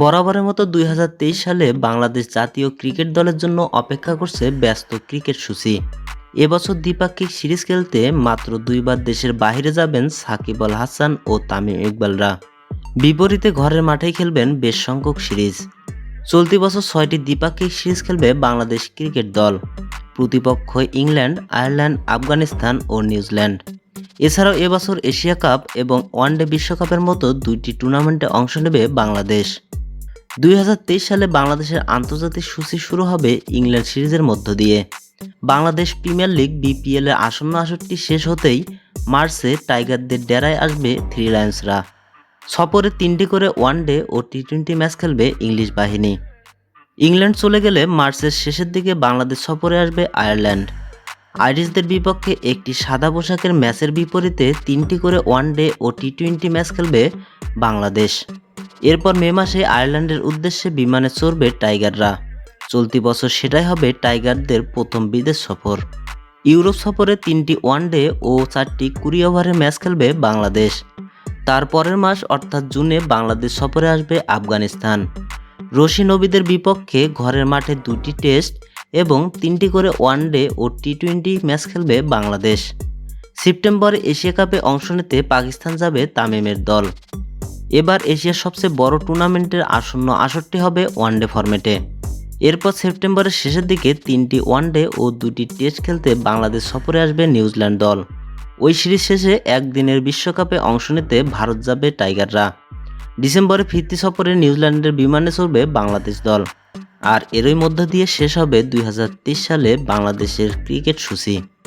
বরাবরের মতো দুই হাজার তেইশ সালে বাংলাদেশ জাতীয় ক্রিকেট দলের জন্য অপেক্ষা করছে ব্যস্ত ক্রিকেট সূচি। এবছর দ্বিপাক্ষিক সিরিজ খেলতে মাত্র দুইবার দেশের বাইরে যাবেন সাকিব আল হাসান ও তামিম ইকবালরা। বিপরীতে ঘরের মাঠেই খেলবেন বেশ সংখ্যক সিরিজ। চলতি বছর ছয়টি দ্বিপাক্ষিক সিরিজ খেলবে বাংলাদেশ ক্রিকেট দল। প্রতিপক্ষ ইংল্যান্ড, আয়ারল্যান্ড, আফগানিস্তান ও নিউজিল্যান্ড। এছাড়াও এবছর এশিয়া কাপ এবং ওয়ানডে বিশ্বকাপের মতো দুইটি টুর্নামেন্টে অংশ নেবে বাংলাদেশ। দুই হাজার তেইশ সালে বাংলাদেশের আন্তর্জাতিক সূচি শুরু হবে ইংল্যান্ড সিরিজের মধ্য দিয়ে। বাংলাদেশ প্রিমিয়ার লিগ বিপিএল এর আসন্ন আসরটি শেষ হতেই মার্চে টাইগারদের ডেরায় আসবে থ্রি লায়ন্সরা সফরে তিনটি করে ওয়ানডে ও টি টোয়েন্টি ম্যাচ খেলবে ইংলিশ বাহিনী। ইংল্যান্ড চলে গেলে মার্চের শেষের দিকে বাংলাদেশ সফরে আসবে আয়ারল্যান্ড। আইরিশদের বিপক্ষে একটি সাদা পোশাকের ম্যাচের বিপরীতে তিনটি করে ওয়ানডে ও টি টোয়েন্টি ম্যাচ খেলবে বাংলাদেশ। এরপর মে মাসে আয়ারল্যান্ডের উদ্দেশ্যে বিমানে চড়বে টাইগাররা। চলতি বছর সেটাই হবে টাইগারদের প্রথম বিদেশ সফর। ইউরোপ সফরে তিনটি ওয়ানডে ও চারটি কুড়ি ওভারের ম্যাচ খেলবে বাংলাদেশ। তার পরের মাস, অর্থাৎ জুনে, বাংলাদেশ সফরে আসবে আফগানিস্তান। রশি নবীদের বিপক্ষে ঘরের মাঠে দুটি টেস্ট এবং তিনটি করে ওয়ানডে ও টি টোয়েন্টি ম্যাচ খেলবে বাংলাদেশ। সেপ্টেম্বরে এশিয়া কাপে অংশ নিতে পাকিস্তান যাবে তামিমের দল। এবার এশিয়ার সবচেয়ে বড় টুর্নামেন্টের আসন্ন আসরটি হবে ওয়ানডে ফরম্যাটে। এরপর সেপ্টেম্বরের শেষের দিকে তিনটি ওয়ানডে ও দুটি টেস্ট খেলতে বাংলাদেশ সফরে আসবে নিউজিল্যান্ড দল। ওই সিরিজ শেষে একদিনের বিশ্বকাপে অংশ নিতে ভারত যাবে টাইগাররা। ডিসেম্বরে ফিরতি সফরে নিউজিল্যান্ডের বিমানে চড়বে বাংলাদেশ দল। আর এরই মধ্য দিয়ে শেষ হবে দুই সালে বাংলাদেশের ক্রিকেট সূচি।